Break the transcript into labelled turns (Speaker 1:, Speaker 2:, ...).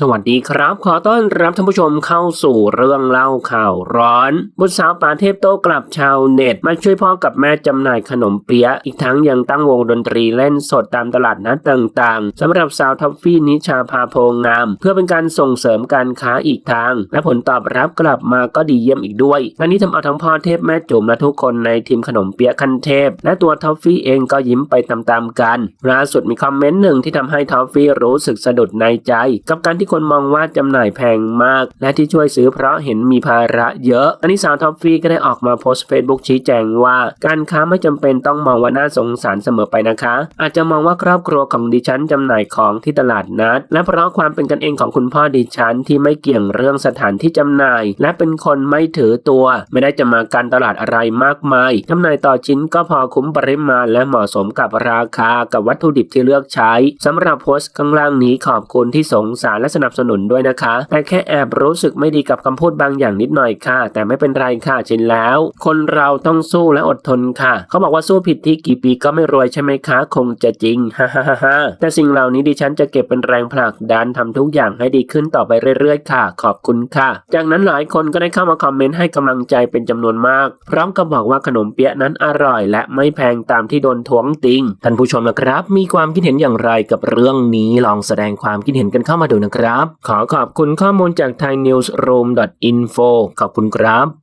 Speaker 1: สวัสดีครับ ขอต้อนรับท่านผู้ชมเข้าสู่เรื่องเล่าข่าวร้อน บุตรสาวปาเทพโตกลับชาวเน็ต มาช่วยพ่อกับแม่จำหน่ายขนมเปี๊ยะ อีกทั้งยังตั้งวงดนตรีเล่นสดตามตลาดนัดต่างๆสำหรับสาวท็อฟฟี่นิชาพาโพงาม เพื่อเป็นการส่งเสริมการค้าอีกทาง และผลตอบรับกลับมาก็ดีเยี่ยมอีกด้วยงานนี้ทำเอาทั้งพ่อเทพแม่จุ๋มและทุกคนในทีมขนมเปี๊ยะขั้นเทพ และตัวท็อฟฟี่เองก็ยิ้มไปตามๆกันล่าสุดมีคอมเมนต์หนึ่งที่ทำให้ท็อฟฟี่รู้สึกสะดุดในใจ กับการที่คนมองว่าจำหน่ายแพงมาก และที่ช่วยซื้อเพราะเห็นมีภาระเยอะ อันนี้สาวท็อฟฟี่ก็ได้ออกมาโพสต์เฟซบุ๊กชี้แจงว่า การค้าไม่จำเป็นต้องมองว่าน่าสงสารเสมอไปนะคะ อาจจะมองว่าครอบครัวของดิฉันจำหน่ายของที่ตลาดนัด และเพราะความเป็นกันเองของคุณพ่อดิฉันที่ไม่เกี่ยงเรื่องสถานที่จำหน่าย และเป็นคนไม่ถือตัว ไม่ได้จะมาการตลาดอะไรมากมายจำหน่ายต่อชิ้นก็พอคุ้มปริมาณและเหมาะสมกับราคากับวัตถุดิบที่เลือกใช้สำหรับโพสต์ข้างล่างนี้ขอบคุณที่สงสารและสนับสนุนด้วยนะคะ แต่แค่แอบรู้สึกไม่ดีกับคำพูดบางอย่างนิดหน่อยค่ะ แต่ไม่เป็นไรค่ะชินแล้ว คนเราต้องสู้และอดทนค่ะ เขาบอกว่าสู้ผิดที่กี่ปีก็ไม่รวยใช่ไหมคะ คงจะจริงฮ่าฮ่าฮ่าแต่สิ่งเหล่านี้ดิฉันจะเก็บเป็นแรงผลักดันทำทุกอย่างให้ดีขึ้นต่อไปเรื่อยๆ ค่ะ ขอบคุณค่ะ จากนั้นหลายคนก็ได้เข้ามาคอมเมนต์ให้กำลังใจเป็นจำนวนมาก พร้อมกับบอกว่าขนมเปี๊ยะนั้นอร่อย และไม่แพงตามที่โดนทวงติงท่านผู้ชมนะครับ มีความคิดเห็นอย่างไรกับเรื่องนี้ลองแสดงความคิดเห็นกันเข้ามาดูนะครับครับ ขอขอบคุณข้อมูลจาก thainewsroom.info ขอบคุณครับ